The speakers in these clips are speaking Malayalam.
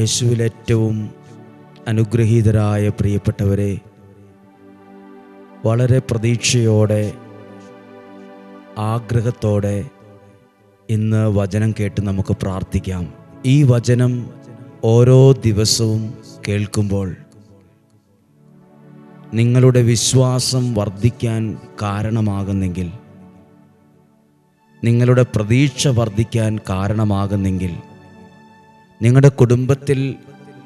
യേശുവിൽ ഏറ്റവും അനുഗ്രഹീതരായ പ്രിയപ്പെട്ടവരെ വളരെ പ്രതീക്ഷയോടെ ആഗ്രഹത്തോടെ ഇന്ന് വചനം കേട്ട് നമുക്ക് പ്രാർത്ഥിക്കാം. ഈ വചനം ഓരോ ദിവസവും കേൾക്കുമ്പോൾ നിങ്ങളുടെ വിശ്വാസം വർദ്ധിക്കാൻ കാരണമാകുന്നെങ്കിൽ നിങ്ങളുടെ പ്രതീക്ഷ വർദ്ധിക്കാൻ കാരണമാകുന്നെങ്കിൽ നിങ്ങളുടെ കുടുംബത്തിൽ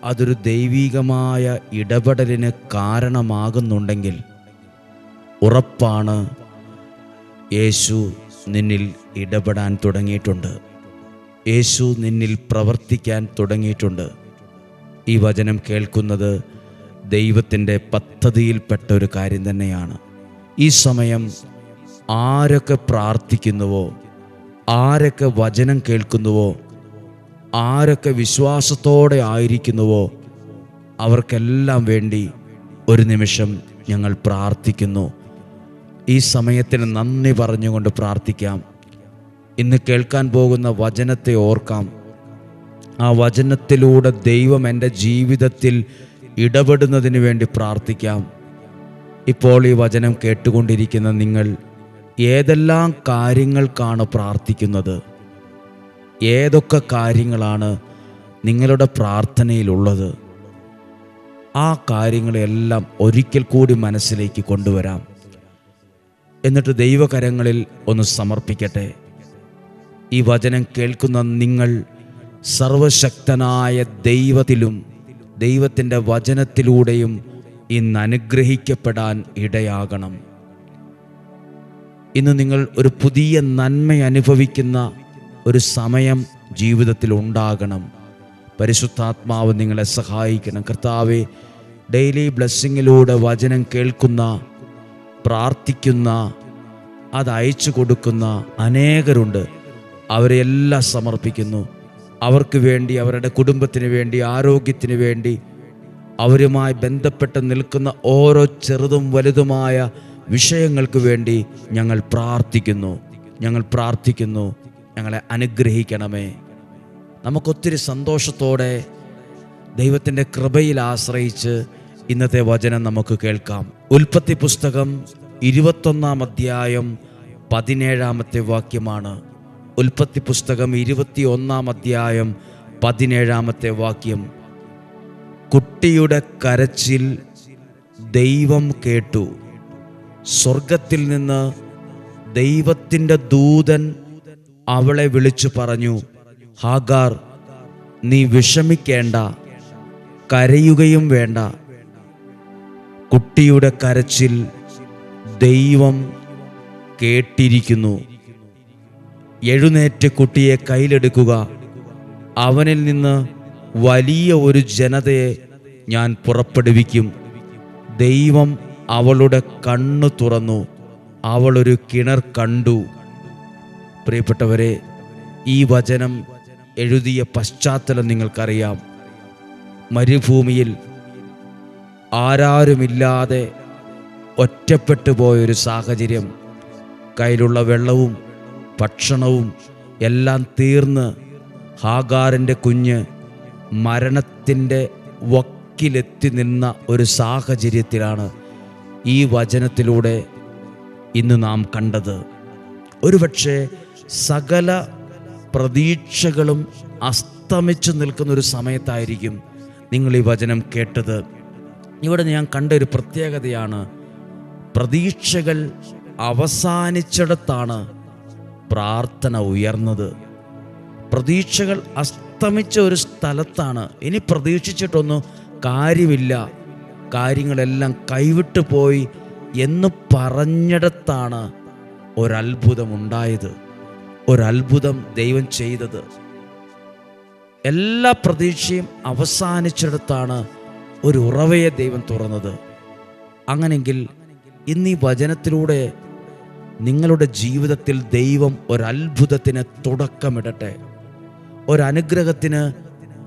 അതൊരു ദൈവീകമായ ഇടപെടലിന് കാരണമാകുന്നുണ്ടെങ്കിൽ ഉറപ്പാണ് യേശു നിന്നിൽ ഇടപെടാൻ തുടങ്ങിയിട്ടുണ്ട്. യേശു നിന്നിൽ പ്രവർത്തിക്കാൻ തുടങ്ങിയിട്ടുണ്ട്. ഈ വചനം കേൾക്കുന്നത് ദൈവത്തിന്റെ പദ്ധതിയിൽപ്പെട്ട ഒരു കാര്യം തന്നെയാണ്. ഈ സമയം ആരൊക്കെ പ്രാർത്ഥിക്കുന്നുവോ ആരൊക്കെ വചനം കേൾക്കുന്നുവോ ആരൊക്കെ വിശ്വാസത്തോടെ ആയിരിക്കുന്നുവോ അവർക്കെല്ലാം വേണ്ടി ഒരു നിമിഷം ഞങ്ങൾ പ്രാർത്ഥിക്കുന്നു. ഈ സമയത്തിന് നന്ദി പറഞ്ഞുകൊണ്ട് പ്രാർത്ഥിക്കാം. ഇന്ന് കേൾക്കാൻ പോകുന്ന വചനത്തെ ഓർക്കാം. ആ വചനത്തിലൂടെ ദൈവം എന്റെ ജീവിതത്തിൽ ഇടപെടുന്നതിന് വേണ്ടി പ്രാർത്ഥിക്കാം. ഇപ്പോൾ ഈ വചനം കേട്ടുകൊണ്ടിരിക്കുന്ന നിങ്ങൾ ഏതെല്ലാം കാര്യങ്ങൾക്കാണ് പ്രാർത്ഥിക്കുന്നത്? ഏതൊക്കെ കാര്യങ്ങളാണ് നിങ്ങളുടെ പ്രാർത്ഥനയിലുള്ളത്? ആ കാര്യങ്ങളെല്ലാം ഒരിക്കൽ കൂടി മനസ്സിലേക്ക് കൊണ്ടുവരാം. എന്നിട്ട് ദൈവകരങ്ങളിൽ ഒന്ന് സമർപ്പിക്കട്ടെ. ഈ വചനം കേൾക്കുന്ന നിങ്ങൾ സർവശക്തനായ ദൈവത്തിലും ദൈവത്തിന്റെ വചനത്തിലൂടെയും ഇന്ന് അനുഗ്രഹിക്കപ്പെടാൻ ഇടയാകണം. ഇന്ന് നിങ്ങൾ ഒരു പുതിയ നന്മ അനുഭവിക്കുന്ന ഒരു സമയം ജീവിതത്തിൽ ഉണ്ടാകണം. പരിശുദ്ധാത്മാവ് നിങ്ങളെ സഹായിക്കണം. കർത്താവെ ഡെയിലി ബ്ലെസ്സിങ്ങിലൂടെ വചനം കേൾക്കുന്ന പ്രാർത്ഥിക്കുന്ന അത് അയച്ചു കൊടുക്കുന്ന അനേകരുണ്ട്. അവരെ എല്ലാം സമർപ്പിക്കുന്നു. അവർക്ക് വേണ്ടി അവരുടെ കുടുംബത്തിന് വേണ്ടി ആരോഗ്യത്തിന് വേണ്ടി അവരുമായി ബന്ധപ്പെട്ട് നിൽക്കുന്ന ഓരോ ചെറുതും വലുതുമായ വിഷയങ്ങൾക്ക് വേണ്ടി ഞങ്ങൾ പ്രാർത്ഥിക്കുന്നു. ഞങ്ങൾ പ്രാർത്ഥിക്കുന്നു. ഞങ്ങളെ അനുഗ്രഹിക്കണമേ. നമുക്കൊത്തിരി സന്തോഷത്തോടെ ദൈവത്തിന്റെ കൃപയിൽ ആശ്രയിച്ച് ഇന്നത്തെ വചനം നമുക്ക് കേൾക്കാം. ഉൽപ്പത്തി പുസ്തകം ഇരുപത്തൊന്നാം അധ്യായം പതിനേഴാമത്തെ വാക്യമാണ്. ഉൽപ്പത്തി പുസ്തകം ഇരുപത്തി ഒന്നാം അധ്യായം പതിനേഴാമത്തെ വാക്യം. കുട്ടിയുടെ കരച്ചിൽ ദൈവം കേട്ടു. സ്വർഗത്തിൽ നിന്ന് ദൈവത്തിന്റെ ദൂതൻ അവളെ വിളിച്ചു പറഞ്ഞു ഹാഗാർ നീ വിഷമിക്കേണ്ട കരയുകയും വേണ്ട. കുട്ടിയുടെ കരച്ചിൽ ദൈവം കേട്ടിരിക്കുന്നു. എഴുന്നേറ്റ് കുട്ടിയെ കയ്യിലെടുക്കുക. അവനിൽ നിന്ന് വലിയ ഒരു ജനതയെ ഞാൻ പുറപ്പെടുവിക്കും. ദൈവം അവളുടെ കണ്ണു തുറന്നു. അവളൊരു കിണർ കണ്ടു. പ്രിയപ്പെട്ടവരെ ഈ വചനം എഴുതിയ പശ്ചാത്തലം നിങ്ങൾക്കറിയാം. മരുഭൂമിയിൽ ആരാരുമില്ലാതെ ഒറ്റപ്പെട്ടു പോയൊരു സാഹചര്യം. കയ്യിലുള്ള വെള്ളവും ഭക്ഷണവും എല്ലാം തീർന്ന് ഹാഗാറിന്റെ കുഞ്ഞ് മരണത്തിന്റെ വക്കിലെത്തി നിന്ന ഒരു സാഹചര്യത്തിലാണ് ഈ വചനത്തിലൂടെ ഇന്ന് നാം കണ്ടത്. ഒരുപക്ഷെ സകല പ്രതീക്ഷകളും അസ്തമിച്ചു നിൽക്കുന്ന ഒരു സമയത്തായിരിക്കും നിങ്ങൾ ഈ വചനം കേട്ടത്. ഇവിടെ ഞാൻ കണ്ട ഒരു പ്രത്യേകതയാണ്. പ്രതീക്ഷകൾ അവസാനിച്ചിടത്താണ് പ്രാർത്ഥന ഉയർന്നത്. പ്രതീക്ഷകൾ അസ്തമിച്ച ഒരു സ്ഥലത്താണ്. ഇനി പ്രതീക്ഷിച്ചിട്ടൊന്നും കാര്യമില്ല. കാര്യങ്ങളെല്ലാം കൈവിട്ടു പോയി എന്ന് പറഞ്ഞിടത്താണ് ഒരത്ഭുതം ഉണ്ടായത് ഒരത്ഭുതം ദൈവം ചെയ്തത്. എല്ലാ പ്രതീക്ഷയും അവസാനിച്ചെടുത്താണ് ഒരു ഉറവയെ ദൈവം തുറന്നത്. അങ്ങനെങ്കിൽ ഇന്ന് ഈ വചനത്തിലൂടെ നിങ്ങളുടെ ജീവിതത്തിൽ ദൈവം ഒരത്ഭുതത്തിന് തുടക്കമിടട്ടെ. ഒരനുഗ്രഹത്തിന്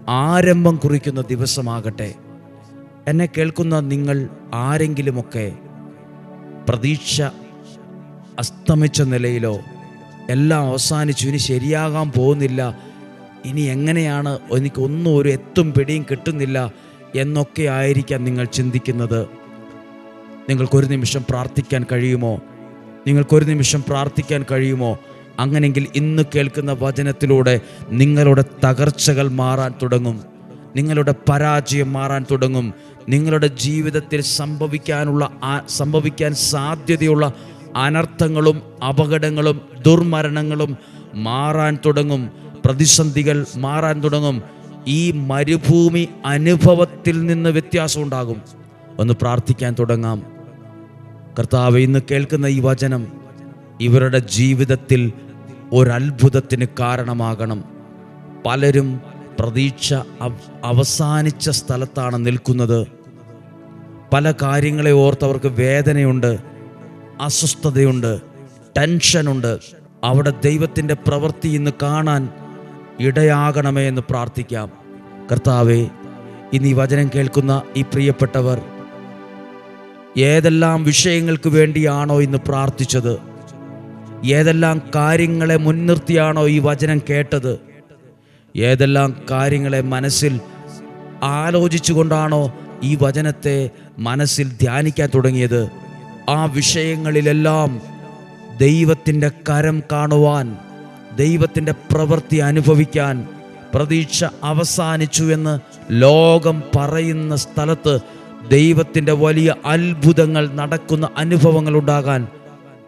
ആരംഭം കുറിക്കുന്ന ദിവസമാകട്ടെ. എന്നെ കേൾക്കുന്ന നിങ്ങൾ ആരെങ്കിലുമൊക്കെ പ്രതീക്ഷ അസ്തമിച്ച നിലയിലോ എല്ലാം അവസാനിച്ചു. ഇനി ശരിയാകാൻ പോകുന്നില്ല. ഇനി എങ്ങനെയാണ് എനിക്കൊന്നും ഒരു എത്തും പിടിയും കിട്ടുന്നില്ല എന്നൊക്കെ ആയിരിക്കാം നിങ്ങൾ ചിന്തിക്കുന്നത്. നിങ്ങൾക്കൊരു നിമിഷം പ്രാർത്ഥിക്കാൻ കഴിയുമോ? നിങ്ങൾക്കൊരു നിമിഷം പ്രാർത്ഥിക്കാൻ കഴിയുമോ? അങ്ങനെങ്കിൽ ഇന്ന് കേൾക്കുന്ന വചനത്തിലൂടെ നിങ്ങളുടെ തകർച്ചകൾ മാറാൻ തുടങ്ങും. നിങ്ങളുടെ പരാജയം മാറാൻ തുടങ്ങും. നിങ്ങളുടെ ജീവിതത്തിൽ സംഭവിക്കാനുള്ള സംഭവിക്കാൻ സാധ്യതയുള്ള അനർത്ഥങ്ങളും അപകടങ്ങളും ദുർമരണങ്ങളും മാറാൻ തുടങ്ങും. പ്രതിസന്ധികൾ മാറാൻ തുടങ്ങും. ഈ മരുഭൂമി അനുഭവത്തിൽ നിന്ന് വ്യത്യാസം ഉണ്ടാകും. ഒന്ന് പ്രാർത്ഥിക്കാൻ തുടങ്ങാം. കർത്താവ് ഇന്ന് കേൾക്കുന്ന ഈ വചനം ഇവരുടെ ജീവിതത്തിൽ ഒരത്ഭുതത്തിന് കാരണമാകണം. പലരും പ്രതീക്ഷ അവ- അവസാനിച്ച സ്ഥലത്താണ് നിൽക്കുന്നത്. പല കാര്യങ്ങളെ ഓർത്തവർക്ക് വേദനയുണ്ട്. അസ്വസ്ഥതയുണ്ട് ടെൻഷനുണ്ട്. അവിടെ ദൈവത്തിന്റെ പ്രവൃത്തി ഇന്ന് കാണാൻ ഇടയാകണമേ എന്ന് പ്രാർത്ഥിക്കാം. കർത്താവെ ഇന്ന് ഈ വചനം കേൾക്കുന്ന ഈ പ്രിയപ്പെട്ടവർ ഏതെല്ലാം വിഷയങ്ങൾക്ക് വേണ്ടിയാണോ ഇന്ന് പ്രാർത്ഥിച്ചത്? ഏതെല്ലാം കാര്യങ്ങളെ മുൻനിർത്തിയാണോ ഈ വചനം കേട്ടത്? ഏതെല്ലാം കാര്യങ്ങളെ മനസ്സിൽ ആലോചിച്ചുകൊണ്ടാണോ ഈ വചനത്തെ മനസ്സിൽ ധ്യാനിക്കാൻ തുടങ്ങിയത്? ആ വിഷയങ്ങളിലെല്ലാം ദൈവത്തിന്റെ കരം കാണുവാൻ ദൈവത്തിന്റെ പ്രവൃത്തി അനുഭവിക്കാൻ പ്രതീക്ഷ അവസാനിച്ചു എന്ന് ലോകം പറയുന്ന സ്ഥലത്ത് ദൈവത്തിന്റെ വലിയ അത്ഭുതങ്ങൾ നടക്കുന്ന അനുഭവങ്ങൾ ഉണ്ടാകാൻ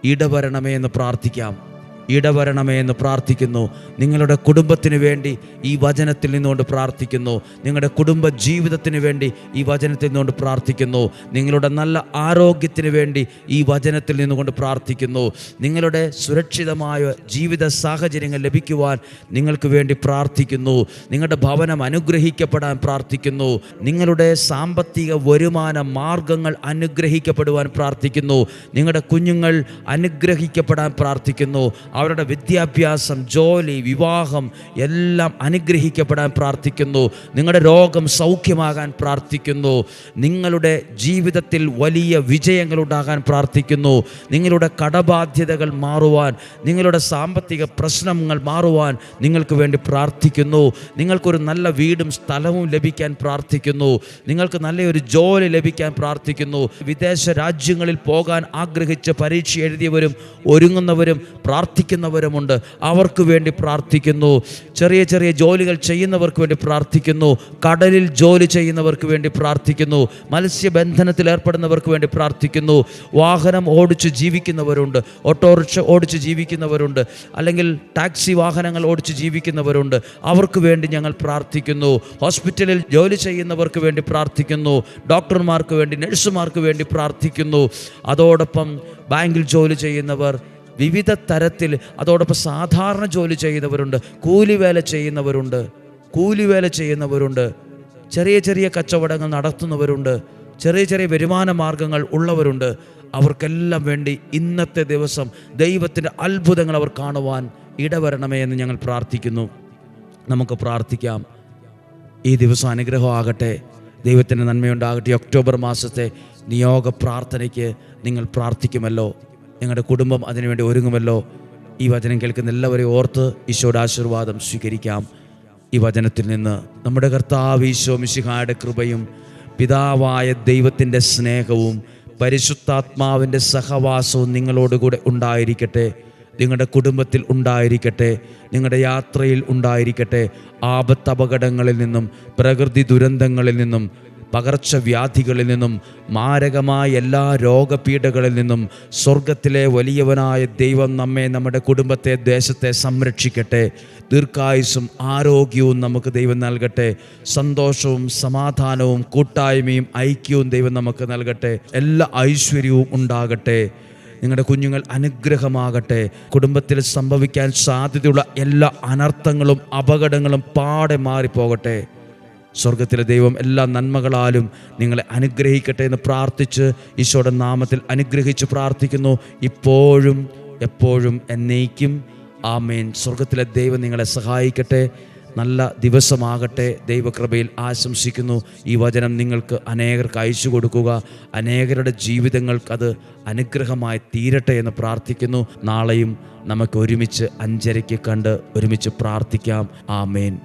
ഇടവരണമേ എന്ന് പ്രാർത്ഥിക്കാം. ഇടവരണമേ എന്ന് പ്രാർത്ഥിക്കുന്നു. നിങ്ങളുടെ കുടുംബത്തിന് വേണ്ടി ഈ വചനത്തിൽ നിന്നുകൊണ്ട് പ്രാർത്ഥിക്കുന്നു. നിങ്ങളുടെ കുടുംബ ജീവിതത്തിന് വേണ്ടി ഈ വചനത്തിൽ നിന്നുകൊണ്ട് പ്രാർത്ഥിക്കുന്നു. നിങ്ങളുടെ നല്ല ആരോഗ്യത്തിന് വേണ്ടി ഈ വചനത്തിൽ നിന്നുകൊണ്ട് പ്രാർത്ഥിക്കുന്നു. നിങ്ങളുടെ സുരക്ഷിതമായ ജീവിത സാഹചര്യങ്ങൾ ലഭിക്കുവാൻ നിങ്ങൾക്ക് വേണ്ടി പ്രാർത്ഥിക്കുന്നു. നിങ്ങളുടെ ഭവനം അനുഗ്രഹിക്കപ്പെടാൻ പ്രാർത്ഥിക്കുന്നു. നിങ്ങളുടെ സാമ്പത്തിക വരുമാന മാർഗങ്ങൾ അനുഗ്രഹിക്കപ്പെടുവാൻ പ്രാർത്ഥിക്കുന്നു. നിങ്ങളുടെ കുഞ്ഞുങ്ങൾ അനുഗ്രഹിക്കപ്പെടാൻ പ്രാർത്ഥിക്കുന്നു. അവരുടെ വിദ്യാഭ്യാസം ജോലി വിവാഹം എല്ലാം അനുഗ്രഹിക്കപ്പെടാൻ പ്രാർത്ഥിക്കുന്നു. നിങ്ങളുടെ രോഗം സൗഖ്യമാകാൻ പ്രാർത്ഥിക്കുന്നു. നിങ്ങളുടെ ജീവിതത്തിൽ വലിയ വിജയങ്ങൾ ഉണ്ടാകാൻ പ്രാർത്ഥിക്കുന്നു. നിങ്ങളുടെ കടബാധ്യതകൾ മാറുവാൻ നിങ്ങളുടെ സാമ്പത്തിക പ്രശ്നങ്ങൾ മാറുവാൻ നിങ്ങൾക്ക് വേണ്ടി പ്രാർത്ഥിക്കുന്നു. നിങ്ങൾക്കൊരു നല്ല വീടും സ്ഥലവും ലഭിക്കാൻ പ്രാർത്ഥിക്കുന്നു. നിങ്ങൾക്ക് നല്ലൊരു ജോലി ലഭിക്കാൻ പ്രാർത്ഥിക്കുന്നു. വിദേശ രാജ്യങ്ങളിൽ പോകാൻ ആഗ്രഹിച്ച് പരീക്ഷ എഴുതിയവരും ഒരുങ്ങുന്നവരും പ്രാർത്ഥിക്കുന്നവരുമുണ്ട് അവർക്ക് വേണ്ടി പ്രാർത്ഥിക്കുന്നു. ചെറിയ ചെറിയ ജോലികൾ ചെയ്യുന്നവർക്ക് വേണ്ടി പ്രാർത്ഥിക്കുന്നു. കടലിൽ ജോലി ചെയ്യുന്നവർക്ക് വേണ്ടി പ്രാർത്ഥിക്കുന്നു. മത്സ്യബന്ധനത്തിൽ ഏർപ്പെടുന്നവർക്ക് വേണ്ടി പ്രാർത്ഥിക്കുന്നു. വാഹനം ഓടിച്ച് ജീവിക്കുന്നവരുണ്ട്. ഓട്ടോറിക്ഷ ഓടിച്ച് ജീവിക്കുന്നവരുണ്ട്. അല്ലെങ്കിൽ ടാക്സി വാഹനങ്ങൾ ഓടിച്ച് ജീവിക്കുന്നവരുണ്ട്. അവർക്ക് വേണ്ടി ഞങ്ങൾ പ്രാർത്ഥിക്കുന്നു. ഹോസ്പിറ്റലിൽ ജോലി ചെയ്യുന്നവർക്ക് വേണ്ടി പ്രാർത്ഥിക്കുന്നു. ഡോക്ടർമാർക്ക് വേണ്ടി നഴ്സുമാർക്ക് വേണ്ടി പ്രാർത്ഥിക്കുന്നു. അതോടൊപ്പം ബാങ്കിൽ ജോലി ചെയ്യുന്നവർ വിവിധ തരത്തിൽ അതോടൊപ്പം സാധാരണ ജോലി ചെയ്യുന്നവരുണ്ട് കൂലിവേല ചെയ്യുന്നവരുണ്ട് കൂലിവേല ചെയ്യുന്നവരുണ്ട് ചെറിയ ചെറിയ കച്ചവടങ്ങൾ നടത്തുന്നവരുണ്ട് ചെറിയ ചെറിയ വരുമാന മാർഗങ്ങൾ ഉള്ളവരുണ്ട്. അവർക്കെല്ലാം വേണ്ടി ഇന്നത്തെ ദിവസം ദൈവത്തിന്റെ അത്ഭുതങ്ങൾ അവർ കാണുവാൻ ഇടവരണമേ എന്ന് ഞങ്ങൾ പ്രാർത്ഥിക്കുന്നു. നമുക്ക് പ്രാർത്ഥിക്കാം. ഈ ദിവസം അനുഗ്രഹമാകട്ടെ ദൈവത്തിന്റെ നന്മയുണ്ടാകട്ടെ. ഒക്ടോബർ മാസത്തെ നിയോഗ പ്രാർത്ഥനയ്ക്ക് നിങ്ങൾ പ്രാർത്ഥിക്കുമല്ലോ. നിങ്ങളുടെ കുടുംബം അതിനുവേണ്ടി ഒരുങ്ങുമല്ലോ. ഈ വചനം കേൾക്കുന്ന എല്ലാവരെയും ഓർത്ത് ഈശോയുടെ ആശീർവാദം സ്വീകരിക്കാം. ഈ വചനത്തിൽ നിന്ന് നമ്മുടെ കർത്താവ് ഈശോ മിശിഹായുടെ കൃപയും പിതാവായ ദൈവത്തിന്റെ സ്നേഹവും പരിശുദ്ധാത്മാവിന്റെ സഹവാസവും നിങ്ങളോടുകൂടെ ഉണ്ടായിരിക്കട്ടെ. നിങ്ങളുടെ കുടുംബത്തിൽ ഉണ്ടായിരിക്കട്ടെ. നിങ്ങളുടെ യാത്രയിൽ ഉണ്ടായിരിക്കട്ടെ. ആപത്തപകടങ്ങളിൽ നിന്നും പ്രകൃതി ദുരന്തങ്ങളിൽ നിന്നും പകർച്ചവ്യാധികളിൽ നിന്നും മാരകമായ എല്ലാ രോഗപീഠകളിൽ നിന്നും സ്വർഗത്തിലെ വലിയവനായ ദൈവം നമ്മെ നമ്മുടെ കുടുംബത്തെ ദേശത്തെ സംരക്ഷിക്കട്ടെ. ദീർഘായുസും ആരോഗ്യവും നമുക്ക് ദൈവം നൽകട്ടെ. സന്തോഷവും സമാധാനവും കൂട്ടായ്മയും ഐക്യവും ദൈവം നമുക്ക് നൽകട്ടെ. എല്ലാ ഐശ്വര്യവും ഉണ്ടാകട്ടെ. നിങ്ങളുടെ കുഞ്ഞുങ്ങൾ അനുഗ്രഹമാകട്ടെ. കുടുംബത്തിൽ സംഭവിക്കാൻ സാധ്യതയുള്ള എല്ലാ അനർത്ഥങ്ങളും അപകടങ്ങളും പാടെ മാറിപ്പോകട്ടെ. സ്വർഗത്തിലെ ദൈവം എല്ലാ നന്മകളാലും നിങ്ങളെ അനുഗ്രഹിക്കട്ടെ എന്ന് പ്രാർത്ഥിച്ച് ഈശോയുടെ നാമത്തിൽ അനുഗ്രഹിച്ച് പ്രാർത്ഥിക്കുന്നു. ഇപ്പോഴും എപ്പോഴും എന്നേക്കും. ആമേൻ. സ്വർഗത്തിലെ ദൈവം നിങ്ങളെ സഹായിക്കട്ടെ. നല്ല ദിവസമാകട്ടെ. ദൈവകൃപയിൽ ആശംസിക്കുന്നു. ഈ വചനം നിങ്ങൾക്ക് അനേകർക്ക് അയച്ചു കൊടുക്കുക. അനേകരുടെ ജീവിതങ്ങൾക്ക് അത് അനുഗ്രഹമായി തീരട്ടെ എന്ന് പ്രാർത്ഥിക്കുന്നു. നാളെയും നമുക്ക് ഒരുമിച്ച് അഞ്ചരയ്ക്ക് കണ്ട് ഒരുമിച്ച് പ്രാർത്ഥിക്കാം. ആമേൻ.